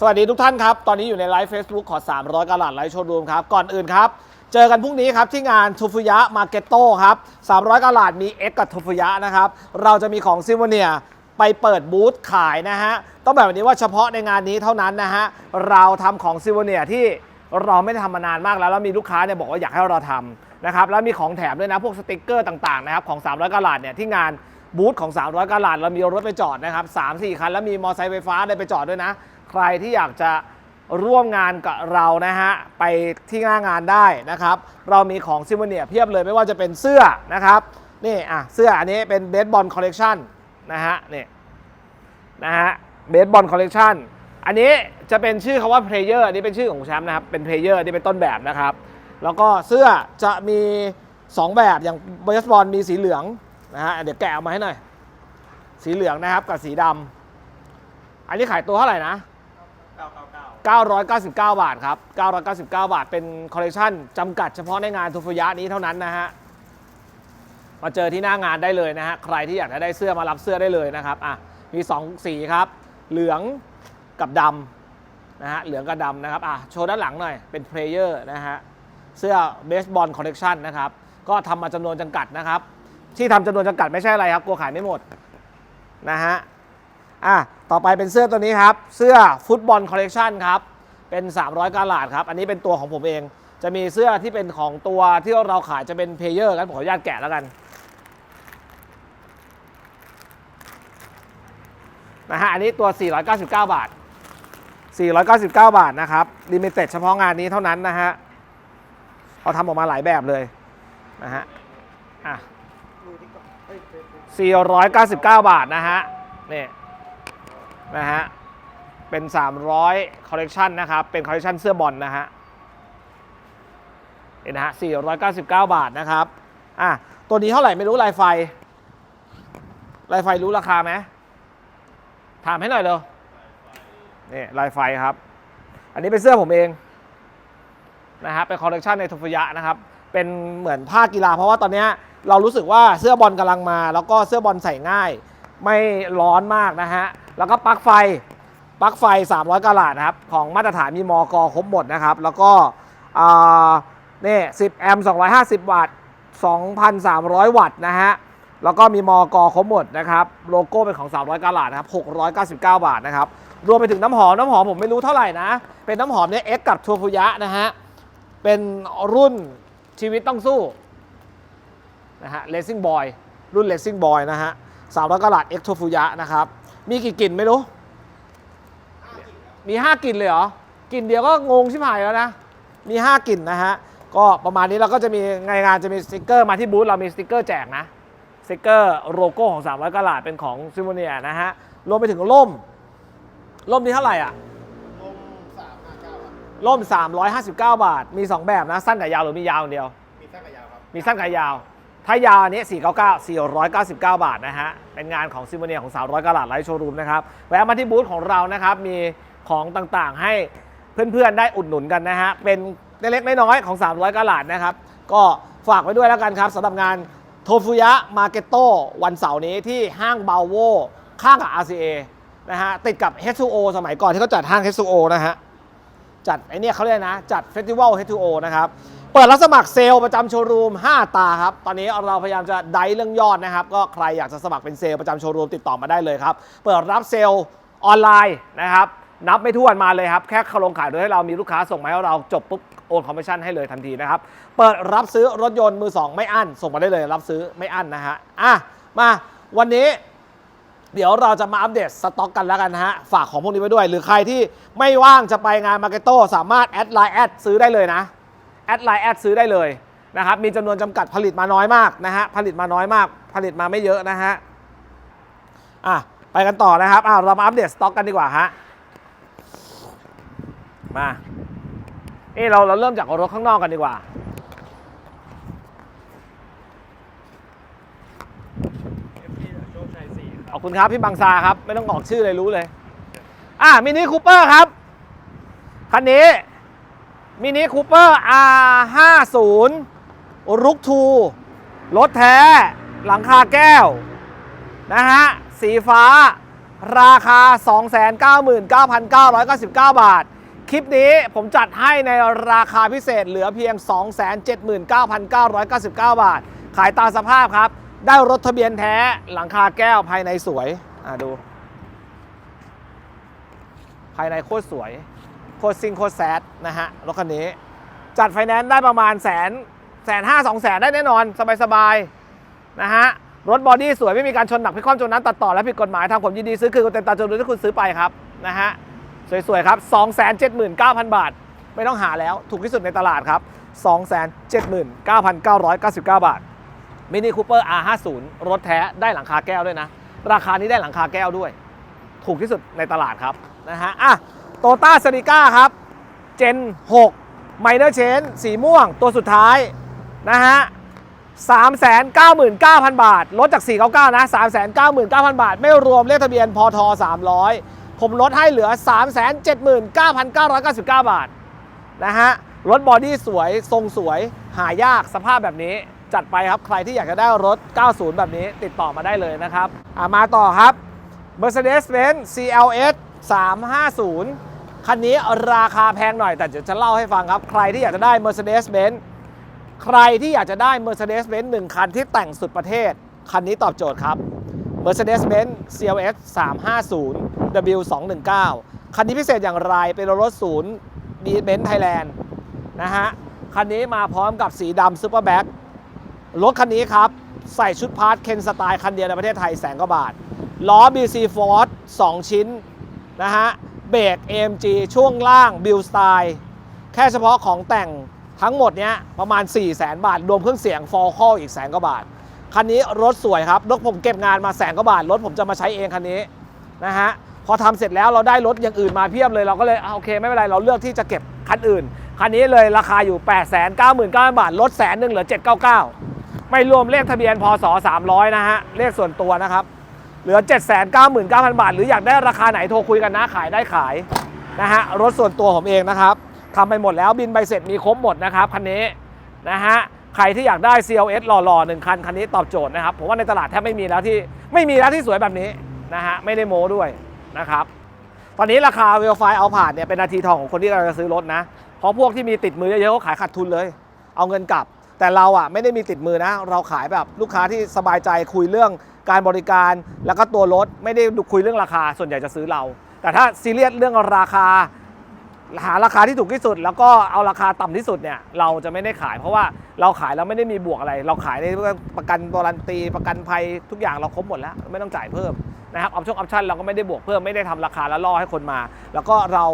สวัสดีทุกท่านครับ ตอนนี้อยู่ในไลฟ์ Facebook ขอ 300กะลัดไลฟ์โชว์รูมครับ ก่อนอื่นครับ เจอกันพรุ่งนี้ครับ ที่งานทูฟุยะมาเก็ตโต้ครับ 300กะลัดมี X กับทูฟุยะนะครับ เราจะมีของซิมเนียไปเปิดบูธขายนะฮะ ต้องแบบนี้ว่าเฉพาะในงานนี้เท่านั้นนะฮะ เราทำของซิมเนียที่เราไม่ได้ทำมานานมากแล้ว แล้วมีลูกค้าเนี่ยบอกว่าอยากให้เราทำนะครับ แล้วมีของแถมด้วยนะ พวกสติกเกอร์ต่างๆนะครับของ 300กะลัดเนี่ยที่งานบูธของ 300กลัดเรามีรถไปจอดนะครับ3-4คันแล้วมีมอเตอร์ไซค์ไฟฟ้าได้ไปจอดด้วยนะ ใครที่อยากจะร่วมงานกับเรานะฮะ ไปที่หน้างานได้นะครับ เรามีของซิมเนียเพียบเลยไม่ว่าจะเป็นเสื้อนะครับนี่อะเสื้ออันนี้เป็นเบสบอลคอลเลกชันนะฮะนี่นะฮะเบสบอลคอลเลกชันอันนี้จะเป็นชื่อคาว่าเพลเยอร์อันนี้เป็นชื่อของแชมป์นะครับเป็นเพลเยอร์นี่เป็นต้นแบบนะครับ แล้วก็เสื้อจะมี 2 แบบอย่างเบสบอลมีสีเหลืองนะฮะเดี๋ยวแกะออกมาให้หน่อย สีเหลืองนะครับกับสีดำอันนี้ขายตัวเท่าไหร่นะ 999 บาทครับ 999 บาท เป็นคอลเลคชันจำกัดเฉพาะในงานทูฟุยะนี้เท่านั้นนะฮะ มาเจอที่หน้างานได้เลยนะฮะ ใครที่อยากจะได้เสื้อมารับเสื้อได้เลยนะครับ อะ มี 2 สีครับ เหลืองกับดำนะฮะ เหลืองกับดำนะครับ อะ โชว์ด้านหลังหน่อย เป็นเพลเยอร์นะฮะ เสื้อเบสบอลคอลเลกชันนะครับ ก็ทำมาจำนวนจำกัดนะครับ ที่ทำจำนวนจำกัดไม่ใช่อะไรครับ กลัวขายไม่หมดนะฮะ อะต่อไปเป็นเสื้อตัวนี้ครับ เสื้อฟุตบอลคอลเลกชันครับ เป็น 300กาลาดครับ อันนี้เป็นตัวของผมเอง จะมีเสื้อที่เป็นของตัวที่เราขายจะเป็นเพลเยอร์กันผมขออนุญาตแกะแล้วกันนะฮะอันนี้ตัว 499 บาท 499 บาทนะครับลิมิเต็ดเฉพาะงานนี้เท่านั้นนะฮะเขาทำออกมาหลายแบบเลยนะฮะอะ499 บาทนะฮะเนี่ย นะฮะ เป็น 300 คอลเลกชันนะครับ เป็นคอลเลกชันเสื้อบอลนะฮะ เห็นนะฮะ 499 บาทนะครับ อะ ตัวนี้เท่าไหร่ไม่รู้ลายไฟ ลายไฟรู้ราคาไหม ถามให้หน่อยเร็วนี่ลายไฟครับ อันนี้เป็นเสื้อผมเองนะฮะ เป็นคอลเลกชันในทุฟยะนะครับ เป็นเหมือนผ้ากีฬาเพราะว่าตอนเนี้ยเรารู้สึกว่าเสื้อบอลกำลังมา แล้วก็เสื้อบอลใส่ง่าย ไม่ร้อนมากนะฮะ แล้วก็ปลั๊กไฟ ปลั๊กไฟ 300กะลาดครับ ของมาตรฐานมีมอกครบหมดนะครับ แล้วก็นี่10แอมป์250 วัตต์ 2,300 วัตต์นะฮะ แล้วก็มีมอกครบหมดนะครับ โลโก้เป็นของ 300กะลาดนะครับ699 บาทนะครับ รวมไปถึงน้ำหอม น้ำหอมผมไม่รู้เท่าไหร่นะ เป็นน้ำหอมเนี่ยเอ็กกับทัวฟุยะนะฮะ เป็นรุ่นชีวิตต้องสู้นะฮะ Racing Boy รุ่น Racing Boy นะฮะ 300กะลาดเอ็กทัวฟุยะนะครับ มีกี่กลิ่นไม่รู้ มี 5กลิ่นเลยเหรอกลิ่นเดียวก็งงชิบหายแล้วนะ มี 5กลิ่นนะฮะ ก็ประมาณนี้เราก็จะมีในงานจะมีสติกเกอร์มาที่บูธเรามีสติกเกอร์แจกนะ สติกเกอร์โลโก้ของ300กะลาดเป็นของซิมโมเนียนะฮะ รวมไปถึงร่มร่มนี้เท่าไหร่อะร่ม 359 บาท มี 2 แบบนะ สั้นกับยาวหรือมียาวอย่างเดียว มีสั้นกับยาวครับ มีสั้นกับยาว ถ้ายาวอันนี้499 499 บาทนะฮะ เป็นงานของซิมโมเนียของ300กะลัดไลท์โชว์รูมนะครับ แวะมาที่บูธของเรานะครับ มีของต่างๆให้เพื่อนๆได้อุดหนุนกันนะฮะ เป็นเล็กๆน้อยๆของ 300กะลัดนะครับ ก็ฝากไว้ด้วยแล้วกันครับสำหรับงานโทฟุยะมาเก็ตโตวันเสาร์นี้ที่ห้างเบาโวข้างกับ RCA นะฮะติดกับ H2O สมัยก่อนที่เขาจัดห้าง H2O นะฮะ จัดไอเนี่ยเขาเรียกนะ จัดเฟสติวัล H2O นะครับ เปิดรับสมัครเซลล์ประจำโชว์รูม 5 ตาครับ ตอนนี้เราพยายามจะได้เรื่องยอดนะครับ ก็ใครอยากจะสมัครเป็นเซลล์ประจำโชว์รูมติดต่อมาได้เลยครับ เปิดรับเซลล์ออนไลน์นะครับ นับไม่ถ้วนมาเลยครับ แค่เขาลงขายโดยให้เรามีลูกค้าส่งมาให้เราจบปุ๊บโอนคอมมิชชั่นให้เลยทันทีนะครับ เปิดรับซื้อรถยนต์มือสองไม่อั้น ส่งมาได้เลยรับซื้อไม่อั้นนะฮะ อะ มาวันนี้ เดี๋ยวเราจะมาอัปเดตสต็อกกันแล้วกันนะฮะ ฝากของพวกนี้ไว้ด้วย หรือใครที่ไม่ว่างจะไปงานมาร์เก็ตโตสามารถแอดไลน์แอดซื้อได้เลยนะ แอดไลน์แอดซื้อได้เลยนะครับ มีจำนวนจำกัดผลิตมาน้อยมากนะฮะ ผลิตมาน้อยมาก ผลิตมาไม่เยอะนะฮะ อะ ไปกันต่อนะครับ อะ เรามาอัปเดตสต็อกกันดีกว่าฮะ มานี่เราเราเริ่มจากรถข้างนอกกันดีกว่า โชคชัยสี่ ขอบคุณครับพี่บังซาครับ ไม่ต้องออกชื่อเลยรู้เลย อะมินิคูเปอร์ครับ คันนี้มินิคูเปอร์ R50 รุกทูรถแท้ หลังคาแก้ว นะฮะ สีฟ้าราคา 299,999 บาท คลิปนี้ผมจัดให้ในราคาพิเศษเหลือเพียง 279,999 บาท ขายตามสภาพครับ ได้รถทะเบียนแท้หลังคาแก้วภายในสวย อะดู ภายในโคตรสวย โคตรซิงโคตรแซดนะฮะ รถคันนี้ จัดไฟแนนซ์ได้ประมาณแสนแสนห้าสองแสนได้แน่นอน สบายๆ นะฮะ รถบอดี้สวยไม่มีการชนหนักพิคว่ำจนนั้นตัดต่อและผิดกฎหมายทางผมยินดีซื้อคืนเต็มตาจำนวนที่คุณซื้อไปครับ นะฮะ สวยๆ ครับ 279,000 บาท ไม่ต้องหาแล้วถูกที่สุดในตลาดครับ 279,999 บาท มินิคูเปอร์ R50 รถแท้ได้หลังคาแก้วด้วยนะ ราคานี้ได้หลังคาแก้วด้วย ถูกที่สุดในตลาดครับนะฮะอะโตต้าซ n ิก้าครับเจน6ไมเนอร์เชนสีม่วงตัวสุดท้ายนะฮะ399,000 บาท ลดจาก 499 นะ 399,000 บาท ไม่รวมเลขทะเบียนพท300 ผมลดให้เหลือ 379,999 บาท นะฮะ รถบอดี้สวย ทรงสวย หายาก สภาพแบบนี้ จัดไปครับใครที่อยากจะได้รถ 90 แบบนี้ติดต่อมาได้เลยนะครับมาต่อครับ Mercedes-Benz CLS 350 คันนี้ราคาแพงหน่อยแต่เดี๋ยวจะเล่าให้ฟังครับ ใครที่อยากจะได้ Mercedes-Benz ใครที่อยากจะได้ Mercedes-Benz 1 คันที่แต่งสุดประเทศ คันนี้ตอบโจทย์ครับ Mercedes-Benz CLS 350 W219 คันนี้พิเศษอย่างไรเป็นรถศูนย์ดีเบนซ์ไทยแลนด์นะฮะ คันนี้มาพร้อมกับสีดำซูเปอร์แบ็ค รถคันนี้ครับ ใส่ชุดพาร์ทเคนสไตล์คันเดียวในประเทศไทยแสนกว่าบาท ล้อ BC Force 2ชิ้นนะฮะ เบรก AMG ช่วงล่าง Build Style แค่เฉพาะของแต่งทั้งหมดเนี้ยประมาณ 4 0 0แสนบาท รวมเครื่องเสียงฟอลคออีกแสนกว่าบาท คันนี้รถสวยครับ รถผมเก็บงานมาแสนกว่าบาท รถผมจะมาใช้เองคันนี้นะฮะพอทำเสร็จแล้วเราได้รถอย่างอื่นมาเพียบเลยเราก็เลยอะโอเคไม่เป็นไรเราเลือกที่จะเก็บคันอื่น คันนี้เลยราคาอยู่ 8 9 9 0 0 0บาทลดแสนหนึ่งเหลือ 799 ไม่รวมเลขทะเบียนพศ300 นะฮะ เลขส่วนตัวนะครับ เหลือ 799,000 บาท หรืออยากได้ราคาไหนโทรคุยกันนะ ขายได้ขายนะฮะ รถส่วนตัวผมเองนะครับทำไปหมดแล้วบินใบเสร็จมีครบหมดนะครับคันนี้นะฮะ ใครที่อยากได้ CLS หล่อๆหนึ่งคัน คันนี้ตอบโจทย์นะครับ ผมว่าในตลาดแทบไม่มีแล้วที่ไม่มีแล้วที่สวยแบบนี้นะฮะ ไม่ได้โม้ด้วยนะครับ ตอนนี้ราคาเวลไฟเอาผ่านเนี่ยเป็นนาทีทองของคนที่เราจะซื้อรถนะ เพราะพวกที่มีติดมือเยอะๆเขาขายขาดทุนเลย เอาเงินกลับ แต่เราอะไม่ได้มีติดมือนะ เราขายแบบลูกค้าที่สบายใจคุยเรื่องการบริการ แล้วก็ตัวรถไม่ได้คุยเรื่องราคาส่วนใหญ่จะซื้อเรา แต่ถ้าซีเรียสเรื่องราคา หาราคาที่ถูกที่สุด แล้วก็เอาราคาต่ำที่สุดเนี่ยเราจะไม่ได้ขาย เพราะว่าเราขายแล้วไม่ได้มีบวกอะไร เราขายในประกันวรันตีประกันภัยทุกอย่างเราครบหมดแล้ว ไม่ต้องจ่ายเพิ่มนะครับออปชั่นออปชั่นเราก็ไม่ได้บวกเพิ่มไม่ได้ทำราคาแล้วล่อให้คนมา แล้วก็เรา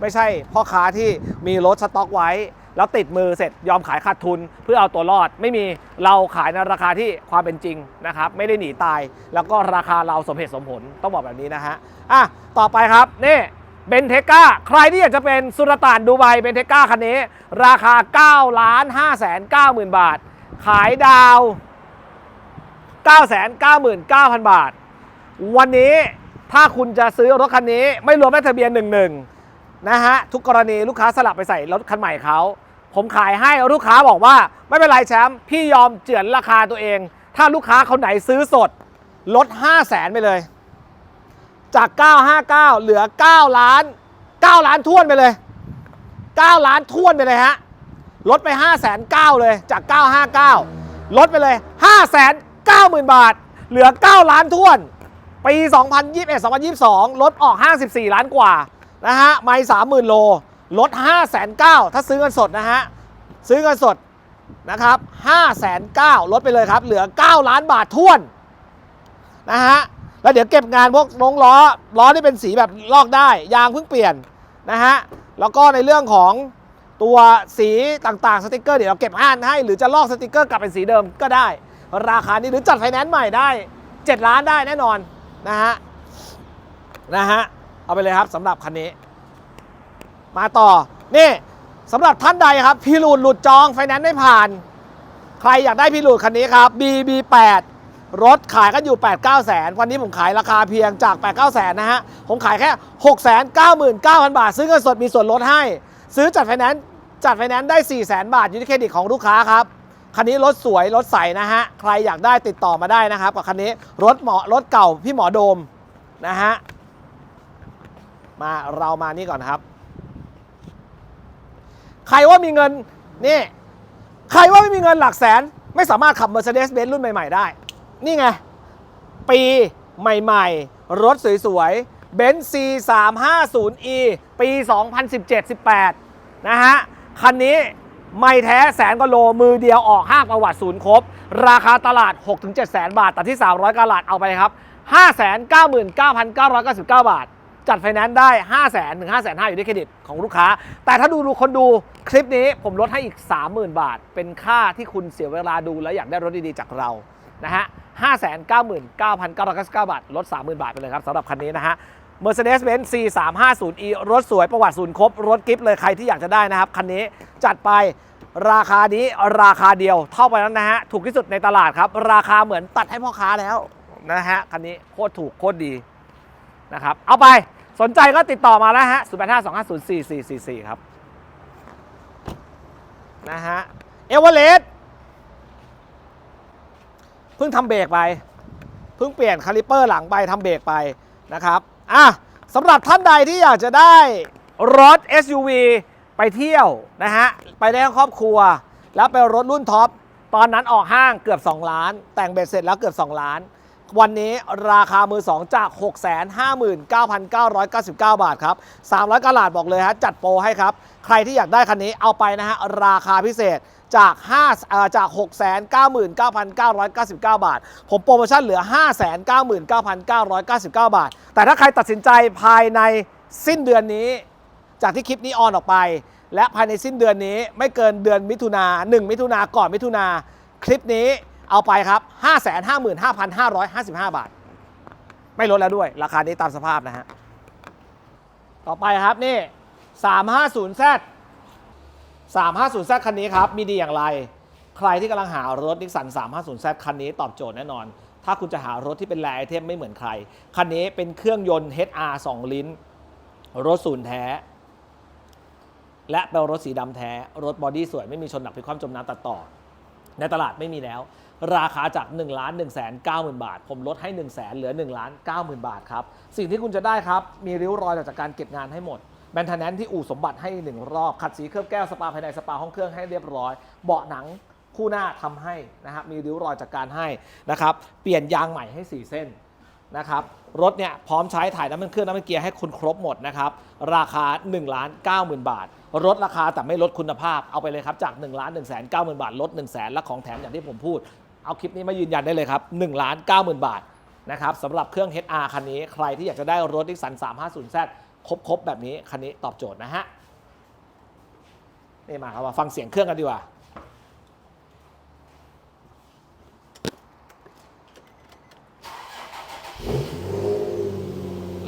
ไม่ใช่พ่อค้าที่มีรถสต็อกไว้ แล้วติดมือเสร็จยอมขายขาดทุนเพื่อเอาตัวรอด ไม่มีเราขายในราคาที่ความเป็นจริงนะครับ ไม่ได้หนีตาย แล้วก็ราคาเราสมเหตุสมผลต้องบอกแบบนี้นะฮะอะต่อไปครับนี่เบนเทก้าใครที่อยากจะเป็นสุลต่านดูไบเบนเทก้าคันนี้ ราคา9ล้าน5แสน9หมื่นบาท ขายดาว 9 9 9 0 0 0บาท วันนี้ถ้าคุณจะซื้อรถคันนี้ ไม่รวมเลขทะเบียน11นะฮะ ทุกกรณีลูกค้าสลับไปใส่รถคันใหม่เขา ผมขายให้ลูกค้าบอกว่า ไม่เป็นไรแชมป์พี่ยอมเจือนราคาตัวเอง ถ้าลูกค้าคนไหนซื้อสด ลด 5 0 0แสนไปเลย จาก 959 เหลือ 9 ล้าน 9 ล้านท้วนไปเลย 9 ล้านท้วนไปเลยฮะลดไป 5 9 0 0 0เลยจาก 959 ลดไปเลย 5 9 0 0 0 0 บาท เหลือ 9 ล้านท้วน ปี 2021 2022 ลดออก 54 ล้านกว่านะฮะไม่30,000 โล ลด 5 9 0 0 0ถ้าซื้อเงินสดนะฮะ ซื้อเงินสดนะครับ5 9 0 0 0ลดไปเลยครับ เหลือ 9 ล้านบาทท้วนนะฮะ แล้วเดี๋ยวเก็บงานพวกน้องล้อ ล้อที่เป็นสีแบบลอกได้ ยางเพิ่งเปลี่ยนนะฮะ แล้วก็ในเรื่องของตัวสีต่างๆ สติกเกอร์เดี๋ยวเราเก็บอ่านให้ หรือจะลอกสติกเกอร์กลับเป็นสีเดิมก็ได้ ราคานี้หรือจัดไฟแนนซ์ใหม่ได้ 7 ล้านได้แน่นอนนะฮะ นะฮะ เอาไปเลยครับสำหรับคันนี้ มาต่อ นี่สำหรับท่านใดครับ พี่หลุดหลุดจองไฟแนนซ์ไม่ผ่าน ใครอยากได้พี่หลุดคันนี้ครับ BB8 รถขายกันอยู่ 8 9แสนวันนี้ผมขายราคาเพียงจาก 8 9แสนนะฮะ ผมขายแค่ 6 9 9 9 0 0 0 บาท ซื้อเงินสดมีส่วนลดให้ ซื้อจัดไฟแนนซ์จัดไฟแนนซ์ได้4แสนบาทยู่ที่เครดิตของลูกค้าครับ คันนี้รถสวย รถใสนะฮะ ใครอยากได้ติดต่อมาได้นะครับ กับคันนี้รถหมอรถเก่าพี่หมอโดมนะฮะ มาเรามานี่ก่อนครับ ใครว่ามีเงินนี่ใครว่าไม่มีเงินหลักแสน ไม่สามารถขับ Mercedes-Benz รุ่นใหม่ ๆ ได้ นี่ไง ปีใหม่ ๆ รถสวยๆ b e n z C350E ปี 2017-18 นะฮะ คันนี้ไม่แท้แสนกว่าโลมือเดียวออกห้างประวัติศูนย์ครบ ราคาตลาด 6-7 แสนบาท แต่ที่ 300กาลัดเอาไปครับ 599,999 บาท จัดไฟแนนซ์ได้ 5 0 0 0 0 0ถึง5 5 0 0 0อยู่ที่เครดิตของลูกค้า แต่ถ้าดูดูคนดูคลิปนี้ผมลดให้อีก 30,000 บาท เป็นค่าที่คุณเสียเวลาดูแล้วอยากได้รถดีๆจากเรานะฮะ599,999 บาท ลด 30,000 บาทไปเลยครับสำหรับคันนี้นะฮะ Mercedes-Benz C350e รถสวยประวัติศูนย์ครบ รถกิฟต์เลยใครที่อยากจะได้นะครับ คันนี้จัดไปราคานี้ราคาเดียวเท่าไปนั้นนะฮะ ถูกที่สุดในตลาดครับ ราคาเหมือนตัดให้พ่อค้าแล้วนะฮะ คันนี้โคตรถูกโคตรดี นะครับ เอาไปสนใจก็ติดต่อมาแล้วฮะ0 8 5 2 5 0 4 4 4 4 ครับ นะฮะ เอเวอเรสต์เพิ่งทำเบรกไป เพิ่งเปลี่ยนคาลิเปอร์หลังไปทำเบรกไปนะครับ อะสำหรับท่านใดที่อยากจะได้รถ SUV ไปเที่ยวนะฮะ ไปได้ทั้งครอบครัว แล้วเป็นรถรุ่นท็อป ตอนนั้นออกห้างเกือบ 2 ล้าน แต่งเบ็ดเสร็จแล้วเกือบ 2 ล้าน วันนี้ราคามือ 2 จาก 659,999 บาทครับ 300กะลาดบอกเลยฮะจัดโปรให้ครับ ใครที่อยากได้คันนี้เอาไปนะฮะ ราคาพิเศษจาก5เอ่อจาก 699,999 บาท ผมโปรโมชั่นเหลือ 599,999 บาท แต่ถ้าใครตัดสินใจภายในสิ้นเดือนนี้ จากที่คลิปนี้ออนออกไป และภายในสิ้นเดือนนี้ไม่เกินเดือนมิถุนา1มิถุนาก่อนมิถุนาคลิปนี้ เอาไปครับ 555,555 บาท ไม่ลดแล้วด้วย ราคานี้ตามสภาพนะฮะ ต่อไปครับนี่ 350Z 350Z คันนี้ครับ มีดีอย่างไร ใครที่กำลังหารถนิสสัน 350Z คันนี้ตอบโจทย์แน่นอน ถ้าคุณจะหารถที่เป็นแรไอเทมไม่เหมือนใคร คันนี้เป็นเครื่องยนต์ HR 2 ลิ้น รถศูนย์แท้ และเป็นรถสีดำแท้ รถบอดี้สวยไม่มีชนหนักพิคว่ำจมน้ำตัดต่อ ในตลาดไม่มีแล้ว ราคาจาก1ล้าน1 9 0 0 0 0 บาท ผมลดให้ 1 0 0 0 0แสนเหลือ1ล้าน9 0,000 บาทครับ สิ่งที่คุณจะได้ครับ มีริ้วรอยจากการเก็บงานให้หมดแบนทนแนนที่อู่สมบัติให้ 1 รอบ ขัดสีเคลือบแก้ว สปาภายใน สปาห้องเครื่องให้เรียบร้อย เบาะหนังคู่หน้าทำให้นะครับมีริ้วรอยจากการให้นะครับ เปลี่ยนยางใหม่ให้ 4 เส้นนะครับรถเนี่ยพร้อมใช้ถ่ายน้ำมันเครื่องน้ำมันเกียร์ให้คุณครบหมดนะครับราคา1ล้าน9 0,000 บาทลดราคาแต่ไม่ลดคุณภาพเอาไปเลยครับจาก1ล้าน1 9 0 0 0 0 บาทลด1 0 0 0 0แสนและของแถมอย่างที่ผมพูด เอาคลิปนี้มายืนยันได้เลยครับ1ล้าน9 0,000 บาทนะครับสำหรับเครื่อง HR คันนี้ใครที่อยากจะได้รถดิสัน 350Z ครบๆ แบบนี้คันนี้ตอบโจทย์นะฮะนี่มาครับมาฟังเสียงเครื่องกันดีกว่า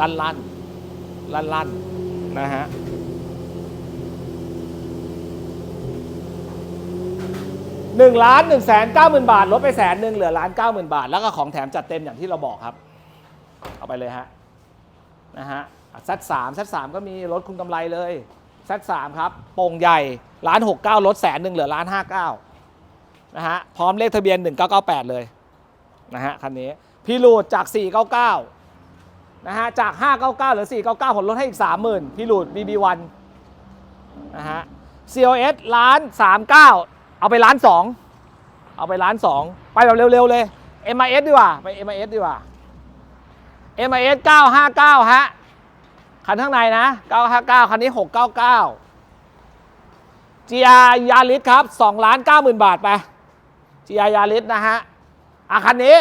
ลั่นลั่นลั่นลั่นนะฮะ หนึ่งล้านหนึ่งแสนเก้าหมื่นบาท ลดไปแสนหนึ่งเหลือล้านเก้าหมื่นบาท แล้วก็ของแถมจัดเต็มอย่างที่เราบอกครับ เอาไปเลยฮะนะฮะซัดสามซัดสามก็มีลดคุณกำไรเลยซัดสามครับโป่งใหญ่ล้านหกเก้าลดแสนหนึ่งเหลือล้านห้าเก้านะฮะพร้อมเลขทะเบียนหนึ่งเก้าเก้าแปดเลยนะฮะคันนี้พี่ลูดจากสี่เก้าเก้านะฮะจาก599เก้าเก้าหรือ499ผมลดให้อีก30,000พี่ลุด BB1 นนะฮะ COS ล้าน39เก้า เอาไปล้าน2เอาไปล้าน2ไปแบบเร็วๆเลย MIS ดีกว่าไป MIS ดีกว่า MIS 959 ฮะ คันข้างในนะ 959 คันนี้ 699 GR Yaris ครับ2ล้าน90,000 บาทไป GR Yaris นะฮะอะคันนี้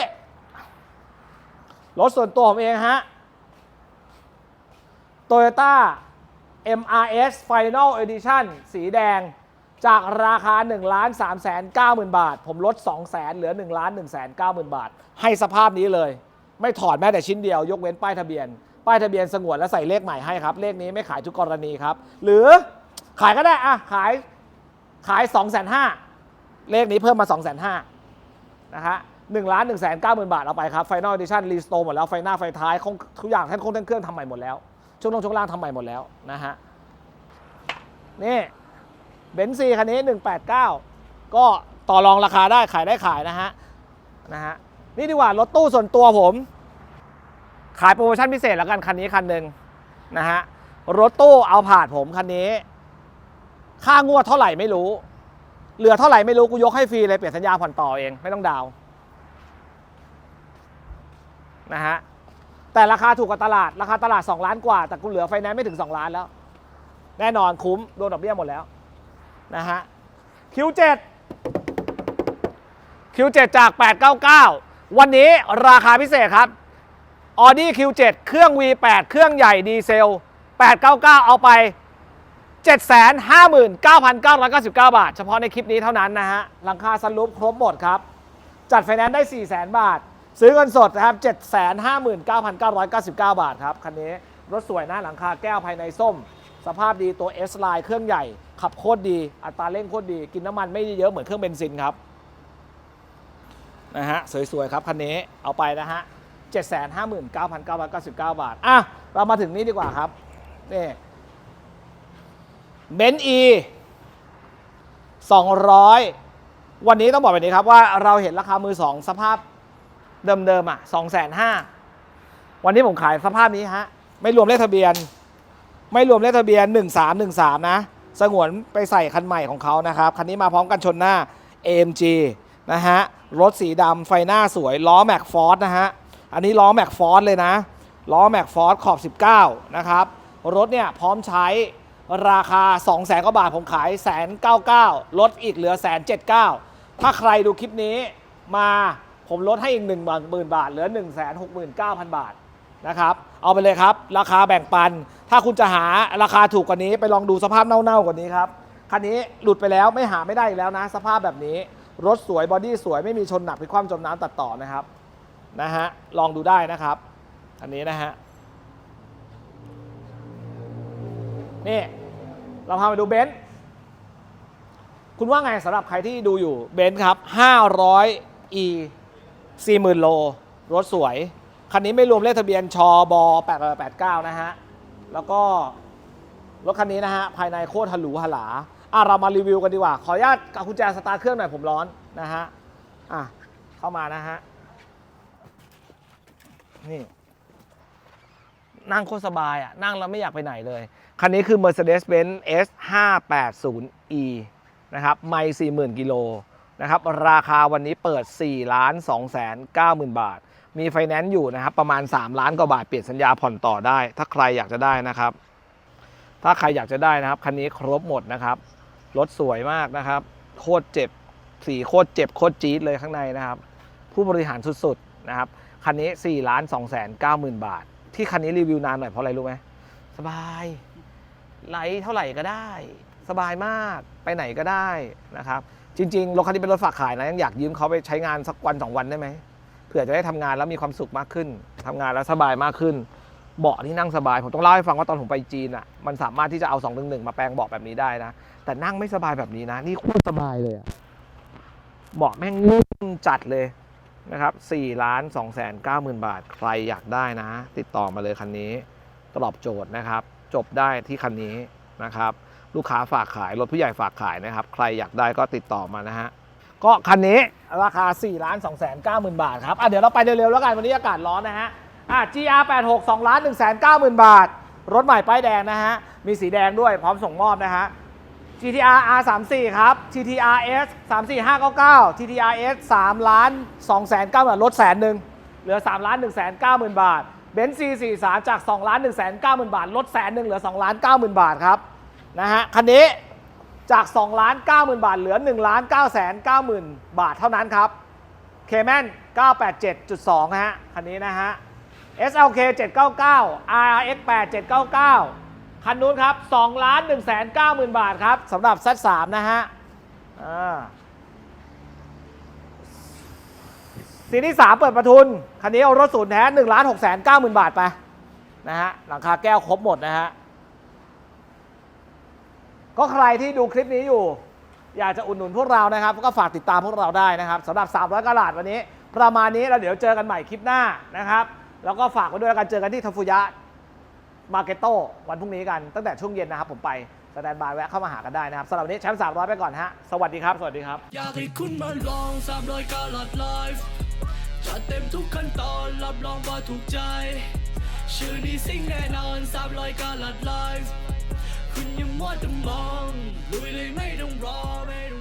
รถส่วนตัวผมเองฮะ Toyota MRS Final Edition สีแดง จากราคา 1 3 9 0 0 0 0 บาท ผมลด2 0 0 0 0 0เหลือ 1 1 9 0 0 0 บาท ให้สภาพนี้เลย ไม่ถอดแม้แต่ชิ้นเดียวยกเว้นป้ายทะเบียน ป้ายทะเบียนสงวนและใส่เลขใหม่ให้ครับ เลขนี้ไม่ขายทุกกรณีครับ หรือขายก็ได้อะขายขาย 2 5 0 0 0เลขนี้เพิ่มมา 2 5 0 0 0นะฮะหนึ่งล้านหนึ่งแสนเก้าหมื่นบาท เอาไปครับไฟนอลดิชั่นรีสโตร์หมดแล้ว ไฟหน้าไฟท้ายคงทุกอย่างแท่นคงแท่นเครื่องทำใหม่หมดแล้ว ช่วงลงช่วงล่างทำใหม่หมดแล้วนะฮะนี่ เบนซ์ซีคันนี้ 189 ก็ต่อรองราคาได้ขายได้ขายนะฮะนะฮะนี่ดีกว่ารถตู้ส่วนตัวผม ขายโปรโมชั่นพิเศษแล้วกันคันนี้คันหนึ่งนะฮะรถตู้เอาผ่านผมคันนี้ ค่างวดเท่าไหร่ไม่รู้ เหลือเท่าไหร่ไม่รู้กูยกให้ฟรีเลยเปลี่ยนสัญญาผ่อนต่อเองไม่ต้องดาวน์นะฮะแต่ราคาถูกกว่าตลาดราคาตลาด 2 ล้านกว่า แต่กูเหลือไฟแนนซ์ไม่ถึง 2 ล้านแล้ว แน่นอนคุ้มโดนดอกเบี้ยหมดแล้ว นะฮะ Q7 Q7 จาก 899 วันนี้ราคาพิเศษครับ Audi Q7 เครื่อง V8 เครื่องใหญ่ดีเซล 899 เอาไป 759,999 บาท เฉพาะในคลิปนี้เท่านั้นนะฮะ หลังคาซันรูปครบหมดครับ จัดไฟแนนซ์ได้ 400,000 บาท ซื้อเงินสดนะครับ 759,999 บาทครับ คันนี้รถสวยนะหลังคาแก้วภายในส้ม สภาพดีตัว S Line เครื่องใหญ่ ขับโคตรดี อัตราเร่งโคตรดี กินน้ำมันไม่เยอะเหมือนเครื่องเบนซินครับ นะฮะ สวย ๆ ครับคันนี้ เอาไปนะฮะ 759,999 บาท อะ เรามาถึงนี่ดีกว่าครับ นี่เบนซ์ E 200 วันนี้ต้องบอกแบบนี้ครับว่าเราเห็นราคามือสองสภาพเดิมๆอะ2 5 0 0 0วันนี้ผมขายสภาพนี้ฮะ ไม่รวมเลขทะเบียน ไม่รวมเลขทะเบียน 1313 นะ สงวนไปใส่คันใหม่ของเขานะครับ คันนี้มาพร้อมกันชนหน้า AMG นะฮะ รถสีดำไฟหน้าสวย ล้อแม็กฟอร์ดนะฮะ อันนี้ล้อแม็กฟอร์ดเลยนะ ล้อแม็กฟอร์ดขอบ 19 นะครับ รถเนี่ยพร้อมใช้ราคา 2 0 0แสนกว่าบาทผมขายแสนเก้าเก้าลดอีกเหลือแสนเจ็ดเก้าถ้าใครดูคลิปนี้มาผมลดให้อีก1 0 0 0 0บาท เหลือ 1 6 9 0 0 0 บาทนะครับ เอาไปเลยครับ ราคาแบ่งปัน ถ้าคุณจะหาราคาถูกกว่านี้ไปลองดูสภาพเน่าๆกว่านี้ครับคันนี้หลุดไปแล้วไม่หาไม่ได้อีกแล้วนะ สภาพแบบนี้ รถสวยบอดี้สวยไม่มีชนหนักพลิกคว่ำจมน้ำตัดต่อนะครับนะฮะลองดูได้นะครับ อันนี้นะฮะนี่เราพาไปดูเบนซ์คุณว่าไงสำหรับใครที่ดูอยู่เบนซ์ครับ 500 e 40,000 โล รถสวย คันนี้ไม่รวมเลขทะเบียนชบ8889 นะฮะ แล้วก็รถคันนี้นะฮะภายในโคตรหรูหราอะเรามารีวิวกันดีกว่า ขออนุญาตกับกุญแจสตาร์ทเครื่องหน่อยผมร้อนนะฮะอะเข้ามานะฮะนี่นั่งโคตรสบายอะนั่งแล้วไม่อยากไปไหนเลย คันนี้คือ Mercedes-Benz S 5 8 0 E นะครับไม่40,000 กิโลนะครับ ราคาวันนี้เปิด4ล้าน2แสน9หมื่นบาท มีไฟแนนซ์อยู่นะครับ ประมาณ 3 ล้านกว่าบาทเปลี่ยนสัญญาผ่อนต่อได้ ถ้าใครอยากจะได้นะครับ ถ้าใครอยากจะได้นะครับ คันนี้ครบหมดนะครับ รถสวยมากนะครับ โคตรเจ็บสีโคตรเจ็บโคตรจี๊ดเลยข้างในนะครับ ผู้บริหารสุดๆนะครับ คันนี้4ล้าน2แสน9หมื่นบาท ที่คันนี้รีวิวนานหน่อยเพราะอะไรรู้ไหมสบายไหลเท่าไหร่ก็ได้ สบายมากไปไหนก็ได้นะครับ จริงๆรถคันนี้เป็นรถฝากขายนะยังอยากยืมเขาไปใช้งานสักวันสองวันได้ไหม เผื่อจะได้ทำงานแล้วมีความสุขมากขึ้นทำงานแล้วสบายมากขึ้น เบาะที่นั่งสบาย ผมต้องเล่าให้ฟังว่าตอนผมไปจีนอะมันสามารถที่จะเอา2องหนึ่งมาแปลงเบาะแบบนี้ได้นะ แต่นั่งไม่สบายแบบนี้นะ นี่โคตรสบายเลยอะเบาะแม่งนุ่มจัดเลยนะครับ4ล้าน2แสน9หมื่นบาท ใครอยากได้นะ ติดต่อมาเลยคันนี้ตอบโจทย์นะครับ จบได้ที่คันนี้นะครับ ลูกค้าฝากขาย รถผู้ใหญ่ฝากขายนะครับ ใครอยากได้ก็ติดต่อมานะฮะ ก็คันนี้ราคา4ล้าน2แสน9หมื่นบาทครับอะเดี๋ยวเราไปเร็วๆแล้วกันวันนี้อากาศร้อนนะฮะอะ GR 86 2ล้าน1แสน9หมื่นบาท รถใหม่ป้ายแดงนะฮะ มีสีแดงด้วยพร้อมส่งมอบนะฮะ GTR R34 ครับ GTR S 34599 GTR S 3ล้าน2แสน9หมื่นลดแสนหนึ่งเหลือ3ล้าน1แสน9หมื่นบาทเบนซ์ C43 จาก2ล้าน1แสน9หมื่นบาท ลดแสนหนึ่งเหลือ2ล้าน9หมื่นบาทครับนะฮะคันนี้ จาก2ล้าน9หมื่นบาทเหลือ1ล้าน9แสน9หมื่นบาทเท่านั้นครับเคแมน987.2นะฮะ คันนี้นะฮะ SLK 799 RX 8 799 คันนู้นครับ2ล้าน1แสน9หมื่นบาทครับสำหรับ Z3 นะฮะอ่าสีที่3เปิดประทุน คันนี้เอารถศูนย์แท้1ล้าน6แสน9หมื่นบาทไปนะฮะ หลังคาแก้วครบหมดนะฮะ ก็ใครที่ดูคลิปนี้อยู่ อยากจะอุดหนุนพวกเรานะครับ ก็ฝากติดตามพวกเราได้นะครับสำหรับ 300กะลาดวันนี้ ประมาณนี้แล้วเดี๋ยวเจอกันใหม่คลิปหน้านะครับ แล้วก็ฝากไว้ด้วยแล้วกันเจอกันที่ทัฟุยะมาเก็ตโตวันพรุ่งนี้กันตั้งแต่ช่วงเย็นนะครับผมไปสแตนบายแวะเข้ามาหากันได้นะครับสำหรับวันนี้แชมป์300 ไปก่อนฮะสวัสดีครับ สวัสดีครับ อยากให้คุณมาลองสามรอยกาลัดไลฟ์จัดเต็มทุกขั้นตอนรับรองว่าถูกใจ ชื่อนี้สิ่งแน่นอนสามร้อยกาลัดไลฟ์ คุณยังมัวจะมองลุยเลยไม่ต้องรอไม่ต้อง